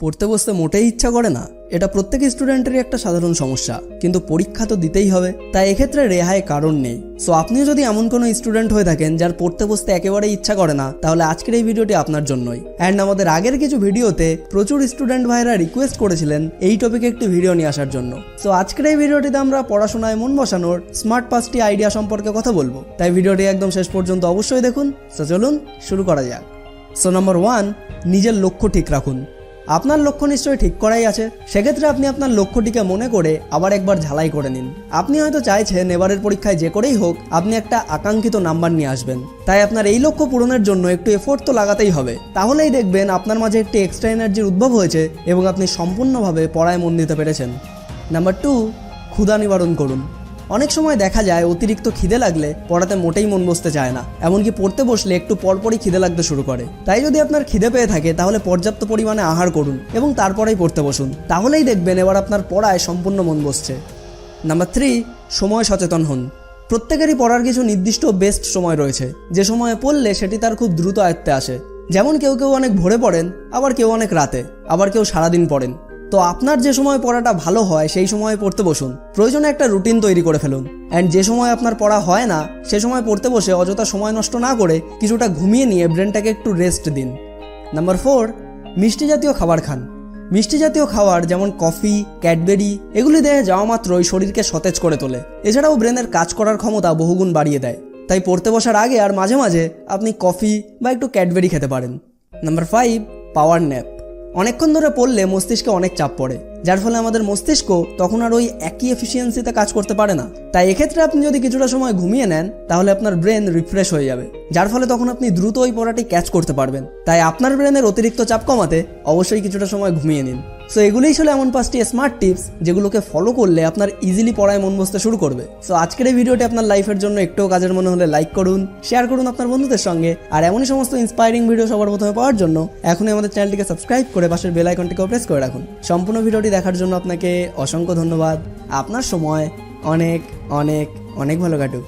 পড়তে বসতে মোটেই ইচ্ছা করে না। এটা প্রত্যেক স্টুডেন্টেরই একটা সাধারণ সমস্যা, কিন্তু পরীক্ষা তো দিতেই হবে। তাই এক্ষেত্রে রেহাই কারণ নেই। সো আপনিও যদি এমন কোনো স্টুডেন্ট হয়ে থাকেন যার পড়তে বসতে একেবারেই ইচ্ছা করে না, তাহলে আজকের এই ভিডিওটি আপনার জন্যই। অ্যান্ড আমাদের আগের কিছু ভিডিওতে প্রচুর স্টুডেন্ট ভাইরা রিকোয়েস্ট করেছিলেন এই টপিকে একটি ভিডিও নিয়ে আসার জন্য। সো আজকের এই ভিডিওটিতে আমরা পড়াশোনায় মন বসানোর স্মার্ট পাঁচটি আইডিয়া সম্পর্কে কথা বলব। তাই ভিডিওটি একদম শেষ পর্যন্ত অবশ্যই দেখুন। সো চলুন শুরু করা যাক। সো নম্বর ওয়ান নিজের লক্ষ্য ঠিক রাখুন। আপনার লক্ষ্য নিশ্চয়ই ঠিক করাই আছে। সেক্ষেত্রে আপনি আপনার লক্ষ্যটিকে মনে করে আবার একবার ঝালাই করে নিন। আপনি হয়তো চাইছেন এবারের পরীক্ষায় যে করেই হোক, আপনি একটা আকাঙ্ক্ষিত নাম্বার নিয়ে আসবেন। তাই আপনার এই লক্ষ্য পূরণের জন্য একটু এফোর্ট তো লাগাতেই হবে। তাহলেই দেখবেন আপনার মাঝে একটি এক্সট্রা এনার্জির উদ্ভব হয়েছে এবং আপনি সম্পূর্ণভাবে পড়ায় মন দিতে পেরেছেন। নাম্বার টু ক্ষুধা নিবারণ করুন। অনেক সময় দেখা যায় অতিরিক্ত খিদে লাগলে পড়াতে মোটেই মন বসতে চায় না। এমনকি পড়তে বসলে একটু পরপরই খিদে লাগতে শুরু করে। তাই যদি আপনার খিদে পেয়ে থাকে, তাহলে পর্যাপ্ত পরিমাণে আহার করুন এবং তারপরেই পড়তে বসুন। তাহলেই দেখবেন এবার আপনার পড়ায় সম্পূর্ণ মন বসছে। নাম্বার থ্রি, সময় সচেতন হন। প্রত্যেকেরই পড়ার কিছু নির্দিষ্ট বেস্ট সময় রয়েছে। যে সময়ে পড়লে সেটি তার খুব দ্রুত আয়ত্তে আসে। যেমন কেউ কেউ অনেক ভোরে পড়েন, আবার কেউ অনেক রাতে, আবার কেউ সারাদিন পড়েন। তো আপনার যে সময় পড়াটা ভালো হয়, সেই সময় পড়তে বসুন। প্রয়োজনে একটা রুটিন তৈরি করে ফেলুন। অ্যান্ড যে সময় আপনার পড়া হয় না, সে সময় পড়তে বসে অযথা সময় নষ্ট না করে কিছুটা ঘুমিয়ে নিয়ে ব্রেনটাকে একটু রেস্ট দিন। নাম্বার ফোর মিষ্টি জাতীয় খাবার খান। মিষ্টি জাতীয় খাবার যেমন কফি, ক্যাডবেরি, এগুলি দেহে যাওয়া মাত্রই শরীরকে সতেজ করে তোলে। এছাড়াও ব্রেনের কাজ করার ক্ষমতা বহুগুণ বাড়িয়ে দেয়। তাই পড়তে বসার আগে আর মাঝে মাঝে আপনি কফি বা একটু ক্যাডবেরি খেতে পারেন। নাম্বার ফাইভ পাওয়ার ন্যাপ অনেকক্ষণ ধরে পড়লে মস্তিষ্কে অনেক চাপ পড়ে, যার ফলে আমাদের মস্তিষ্ক তখন আর ওই একই এফিসিয়েন্সিতে কাজ করতে পারে না। তাই এক্ষেত্রে আপনি যদি কিছুটা সময় ঘুমিয়ে নেন, তাহলে আপনার ব্রেন রিফ্রেশ হয়ে যাবে, যার ফলে তখন আপনি দ্রুত ওই পড়াটি ক্যাচ করতে পারবেন। তাই আপনার ব্রেনের অতিরিক্ত চাপ কমাতে অবশ্যই কিছুটা সময় ঘুমিয়ে নিন। সো এগুলোই ছিল এমন পাঁচটি স্মার্ট টিপস যেগুলোকে ফলো করলে আপনার ইজিলি পড়ায় মন বসতে শুরু করবে। সো আজকের এই ভিডিওটি আপনার লাইফের জন্য একটুও কাজের মনে হলে লাইক করুন শেয়ার করুন আপনার বন্ধুদের সঙ্গে, আর এমনই সমস্ত ইন্সপায়ারিং ভিডিও সবার প্রথমে পাওয়ার জন্য এখনই আমাদের চ্যানেলটিকে সাবস্ক্রাইব করে পাশের বেল আইকনটিকেও প্রেস করে রাখুন। সম্পূর্ণ ভিডিওটি দেখার জন্য আপনাকে অসংখ্য ধন্যবাদ। আপনার সময় অনেক অনেক অনেক ভালো কাটুক।